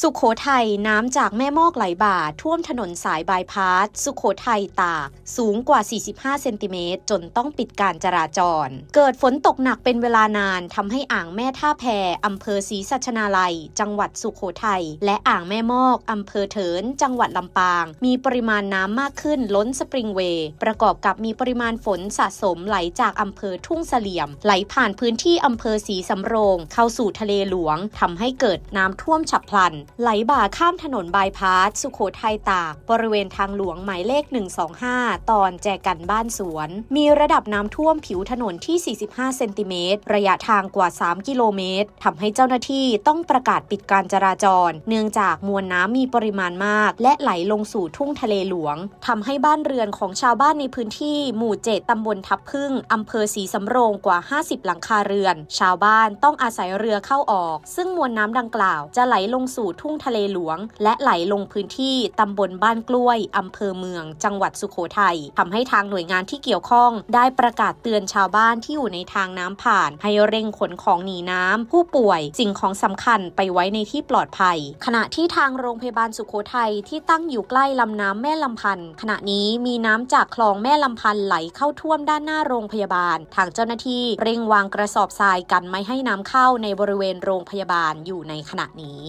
สุขโขทัยน้ำจากแม่มอกไหลบ่า ท่วมถนนสายบายพาสสุขโขทัยตาก สูงกว่า 45 เซนติเมตร จนต้องปิดการจราจร เกิดฝนตกหนักเป็นเวลานานทำให้อ่างแม่ท่าแพอำเภอศรีสัชนาลัย จังหวัดสุขโขทัยและอ่างแม่มอกอำเภอเถิน จังหวัดลำปาง มีปริมาณน้ำมากขึ้นล้นสปริงเวย์ ประกอบกับมีปริมาณฝนสะสมไหลจากอำเภอทุ่งเสลี่ยม ไหลผ่านพื้นที่อำเภอศรีสำโรง เข้าสู่ทะเลหลวงทำให้เกิดน้ำท่วมฉับพลันไหลบ่าข้ามถนนบายพาสสุโขทัยตาก บริเวณทางหลวงหมายเลข 125 ตอนแจกันบ้านสวน มีระดับน้ำท่วมผิวถนนที่ 45 เซนติเมตร ระยะทางกว่า 3 กิโลเมตรทำให้เจ้าหน้าที่ต้องประกาศปิดการจราจร เนื่องจากมวลน้ำมีปริมาณมาก และไหลลงสู่ทุ่งทะเลหลวงทำให้บ้านเรือนของชาวบ้านในพื้นที่หมู่ 7ตำบลทับพึ่งอำเภอศรีสำโรงกว่า 50 หลังคาเรือน ชาวบ้านต้องอาศัยเรือเข้าออก ซึ่งมวลน้ำดังกล่าวจะไหลลงสู่ทุ่งทะเลหลวง และไหลลงพื้นที่ตำบลบ้านกล้วยอำเภอเมือง จังหวัดสุโขทัยทำให้ทางหน่วยงานที่เกี่ยวข้อง ได้ประกาศเตือนชาวบ้านที่อยู่ในทางน้ำผ่าน ให้เร่งขนของหนีน้ำผู้ป่วยสิ่งของสำคัญไปไว้ในที่ปลอดภัย ขณะที่ทางโรงพยาบาลสุโขทัยที่ตั้งอยู่ใกล้ลำน้ำแม่ลำพันธ์ขณะนี้มีน้ำจากคลองแม่ลำพันธ์ไหลเข้าท่วมด้านหน้าโรงพยาบาล ทางเจ้าหน้าที่เร่งวางกระสอบทรายกันไม่ให้น้ำเข้าในบริเวณโรงพยาบาลอยู่ในขณะนี้